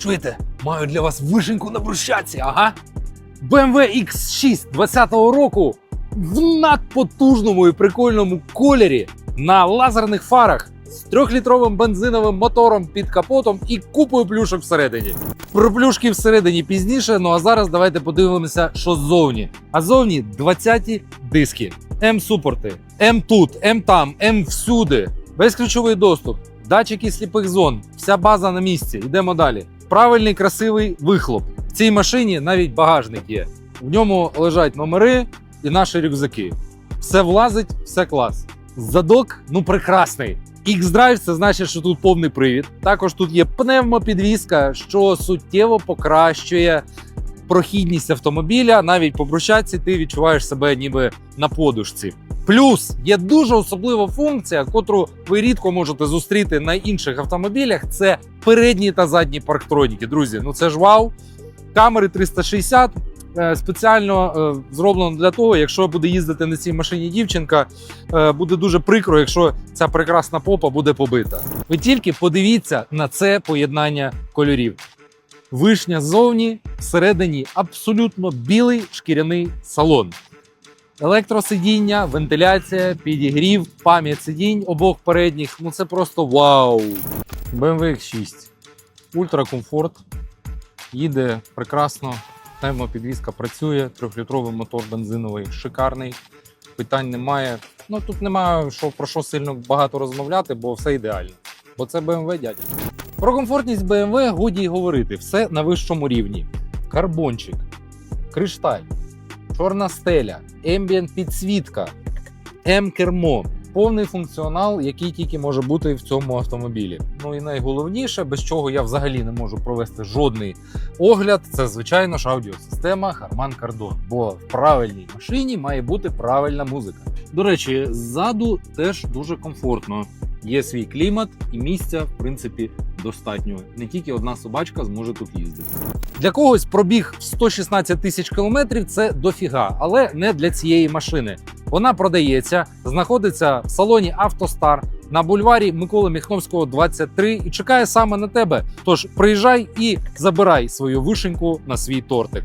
Чуєте? Маю для вас вишеньку на брусчатці, ага. BMW X6 20-го року в надпотужному і прикольному кольорі на лазерних фарах з 3-літровим бензиновим мотором під капотом і купою плюшок всередині. Про плюшки всередині пізніше, ну а зараз давайте подивимося, що ззовні. А ззовні 20-ті диски. М-супорти, М тут, М там, М всюди. Весь ключовий доступ, датчики сліпих зон, вся база на місці. Йдемо далі. Правильний красивий вихлоп. В цій машині навіть багажник є. В ньому лежать номери і наші рюкзаки. Все влазить, все клас. Задок ну прекрасний. X-Drive це значить, що тут повний привід. Також тут є пневмопідвізка, що суттєво покращує прохідність автомобіля. Навіть по брусчатці ти відчуваєш себе ніби на подушці. Плюс є дуже особлива функція, котру ви рідко можете зустріти на інших автомобілях. Це передні та задні парктроніки. Друзі, ну це ж вау. Камери 360 е, спеціально е, зроблено для того, якщо буде їздити на цій машині дівчинка, е, буде дуже прикро, якщо ця прекрасна попа буде побита. Ви тільки подивіться на це поєднання кольорів. Вишня ззовні, всередині абсолютно білий шкіряний салон. Електросидіння, вентиляція, підігрів, пам'ять сидінь обох передніх. Ну це просто вау. BMW X6. Ультракомфорт. Їде прекрасно. Пневмопідвізка працює, трьохлітровий мотор бензиновий, шикарний. Питань немає. Ну тут немає що, про що сильно багато розмовляти, бо все ідеально. Бо це BMW дядя. Про комфортність BMW годі й говорити. Все на вищому рівні. Карбончик, кришталь, чорна стеля, ембієнт підсвітка, М-кермо. Повний функціонал, який тільки може бути в цьому автомобілі. Ну і найголовніше, без чого я взагалі не можу провести жодний огляд, це звичайно ж аудіосистема Harman Kardon. Бо в правильній машині має бути правильна музика. До речі, ззаду теж дуже комфортно. Є свій клімат і місця, в принципі, достатньо. Не тільки одна собачка зможе тут їздити. Для когось пробіг 116 тисяч кілометрів це дофіга, але не для цієї машини. Вона продається, знаходиться в салоні Автостар на бульварі Миколи Міхновського, 23 і чекає саме на тебе. Тож приїжджай і забирай свою вишеньку на свій тортик.